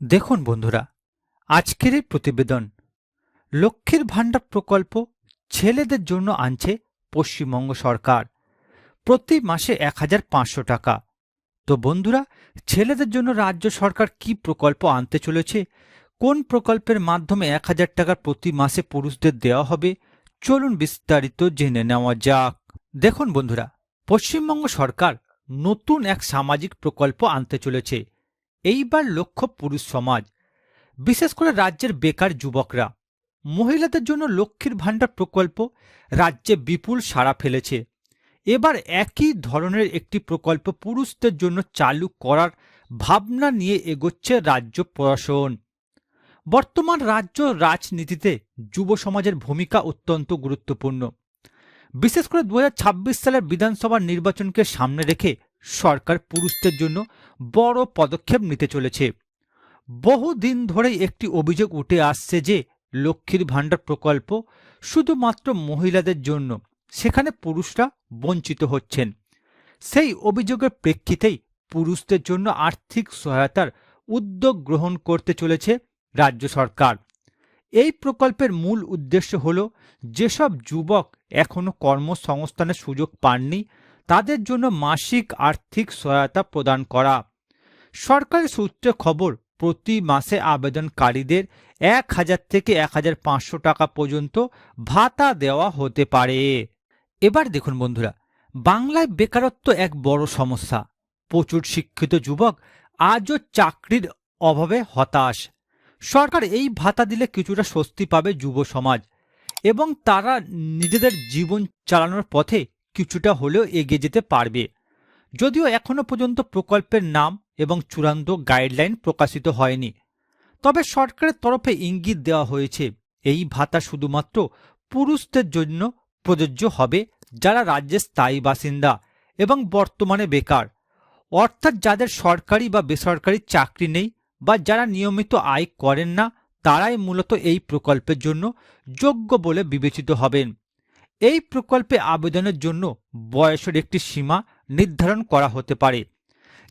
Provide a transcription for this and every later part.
দেখুন বন্ধুরা, আজকের এই প্রতিবেদন লক্ষ্মীর ভাণ্ডার প্রকল্প ছেলেদের জন্য আনছে পশ্চিমবঙ্গ সরকার। প্রতি মাসে এক হাজার পাঁচশো টাকা। তো বন্ধুরা, ছেলেদের জন্য রাজ্য সরকার কি প্রকল্প আনতে চলেছে? কোন প্রকল্পের মাধ্যমে এক হাজার টাকা প্রতি মাসে পুরুষদের দেওয়া হবে? চলুন বিস্তারিত জেনে নেওয়া যাক। দেখুন বন্ধুরা, পশ্চিমবঙ্গ সরকার নতুন এক সামাজিক প্রকল্প আনতে চলেছে। এইবার লক্ষ্য পুরুষ সমাজ। বিশেষ করে রাজ্যের বেকার যুবকরা। মহিলাদের জন্য লক্ষ্মীর ভাণ্ডার প্রকল্প রাজ্যে বিপুল সাড়া ফেলেছে। এবার একই ধরনের একটি প্রকল্প পুরুষদের জন্য চালু করার ভাবনা নিয়ে এগোচ্ছে রাজ্য প্রশাসন। বর্তমান রাজ্য রাজনীতিতে যুব সমাজের ভূমিকা অত্যন্ত গুরুত্বপূর্ণ। বিশেষ করে দু হাজার ছাব্বিশ সালের বিধানসভা নির্বাচনকে সামনে রেখে সরকার পুরুষদের জন্য বড় পদক্ষেপ নিতে চলেছে। বহুদিন ধরেই একটি অভিযোগ উঠে আসছে যে, লক্ষ্মীর ভাণ্ডার প্রকল্প শুধুমাত্র মহিলাদের জন্য, সেখানে পুরুষরা বঞ্চিত হচ্ছেন। সেই অভিযোগের প্রেক্ষিতেই পুরুষদের জন্য আর্থিক সহায়তার উদ্যোগ গ্রহণ করতে চলেছে রাজ্য সরকার। এই প্রকল্পের মূল উদ্দেশ্য হল, যেসব যুবক এখনও কর্মসংস্থানের সুযোগ পাননি তাদের জন্য মাসিক আর্থিক সহায়তা প্রদান করা। সরকারি সূত্রে খবর, প্রতি মাসে আবেদনকারীদের এক হাজার থেকে এক হাজার পাঁচশো টাকা পর্যন্ত ভাতা দেওয়া হতে পারে। এবার দেখুন বন্ধুরা, বাংলায় বেকারত্ব এক বড় সমস্যা। প্রচুর শিক্ষিত যুবক আজও চাকরির অভাবে হতাশ। সরকার এই ভাতা দিলে কিছুটা স্বস্তি পাবে যুব সমাজ এবং তারা নিজেদের জীবন চালানোর পথে কিছুটা হলেও এগিয়ে যেতে পারবে। যদিও এখনও পর্যন্ত প্রকল্পের নাম এবং চূড়ান্ত গাইডলাইন প্রকাশিত হয়নি। তবে সরকারের তরফে ইঙ্গিত দেওয়া হয়েছে, এই ভাতা শুধুমাত্র পুরুষদের জন্য প্রযোজ্য হবে যারা রাজ্যের স্থায়ী বাসিন্দা এবং বর্তমানে বেকার। অর্থাৎ যাদের সরকারি বা বেসরকারি চাকরি নেই বা যারা নিয়মিত আয় করেন না, তারাই মূলত এই প্রকল্পের জন্য যোগ্য বলে বিবেচিত হবেন। এই প্রকল্পে আবেদনের জন্য বয়সের একটি সীমা নির্ধারণ করা হতে পারে।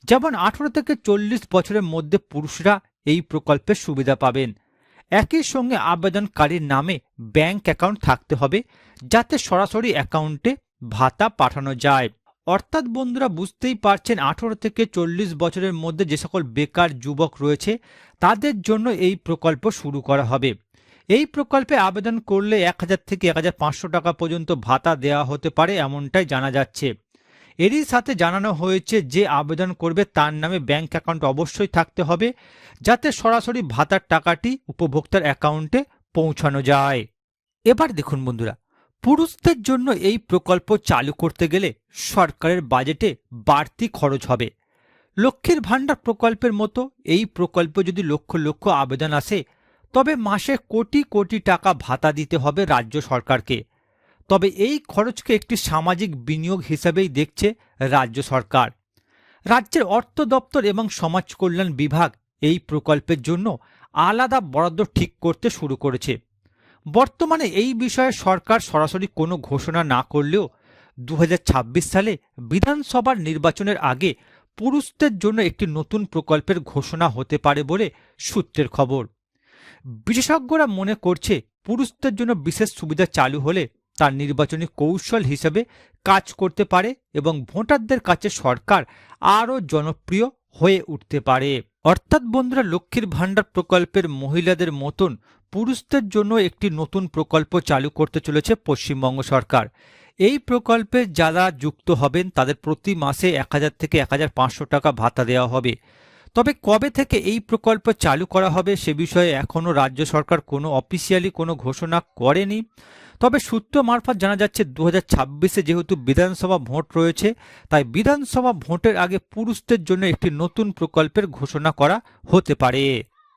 যেমন আঠারো থেকে চল্লিশ বছরের মধ্যে পুরুষরা এই প্রকল্পের সুবিধা পাবেন। একই সঙ্গে আবেদনকারীর নামে ব্যাংক অ্যাকাউন্ট থাকতে হবে, যাতে সরাসরি অ্যাকাউন্টে ভাতা পাঠানো যায়। অর্থাৎ বন্ধুরা বুঝতেই পারছেন, আঠারো থেকে চল্লিশ বছরের মধ্যে যে সকল বেকার যুবক রয়েছে, তাদের জন্য এই প্রকল্প শুরু করা হবে। এই প্রকল্পে আবেদন করলে এক হাজার থেকে এক হাজার পাঁচশো টাকা পর্যন্ত ভাতা দেওয়া হতে পারে এমনটাই জানা যাচ্ছে। এরই সাথে জানানো হয়েছে যে আবেদন করবে তার নামে ব্যাংক অ্যাকাউন্ট অবশ্যই থাকতে হবে, যাতে সরাসরি ভাতার টাকাটি উপভোক্তার অ্যাকাউন্টে পৌঁছানো যায়। এবার দেখুন বন্ধুরা, পুরুষদের জন্য এই প্রকল্প চালু করতে গেলে সরকারের বাজেটে বাড়তি খরচ হবে। লক্ষ্মীর ভাণ্ডার প্রকল্পের মতো এই প্রকল্প যদি লক্ষ লক্ষ আবেদন আসে তবে মাসে কোটি কোটি টাকা ভাতা দিতে হবে রাজ্য সরকারকে। তবে এই খরচকে একটি সামাজিক বিনিয়োগ হিসেবেই দেখছে রাজ্য সরকার। রাজ্যের অর্থ দপ্তর এবং সমাজ কল্যাণ বিভাগ এই প্রকল্পের জন্য আলাদা বরাদ্দ ঠিক করতে শুরু করেছে। বর্তমানে এই বিষয়ে সরকার সরাসরি কোনো ঘোষণা না করলেও দু হাজার ছাব্বিশ সালে বিধানসভার নির্বাচনের আগে পুরুষদের জন্য একটি নতুন প্রকল্পের ঘোষণা হতে পারে বলে সূত্রের খবর। বিশেষজ্ঞরা মনে করছে পুরুষদের জন্য বিশেষ সুবিধা চালু হলে তার নির্বাচনী কৌশল হিসেবে কাজ করতে পারে এবং ভোটারদের কাছে সরকার আরও জনপ্রিয় হয়ে উঠতে পারে। অর্থাৎ বন্ধুরা, লক্ষ্মীর ভাণ্ডার প্রকল্পের মহিলাদের মতন পুরুষদের জন্য একটি নতুন প্রকল্প চালু করতে চলেছে পশ্চিমবঙ্গ সরকার। এই প্রকল্পে যারা যুক্ত হবেন তাদের প্রতি মাসে এক হাজার থেকে এক হাজার পাঁচশো টাকা ভাতা দেওয়া হবে। তবে কবে থেকে এই প্রকল্প চালু করা হবে সে বিষয়ে এখনও রাজ্য সরকার কোনো অফিসিয়ালি কোনো ঘোষণা করেনি। তবে সূত্র মারফত জানা যাচ্ছে দু হাজার ছাব্বিশে যেহেতু বিধানসভা ভোট রয়েছে, তাই বিধানসভা ভোটের আগে পুরুষদের জন্য একটি নতুন প্রকল্পের ঘোষণা করা হতে পারে।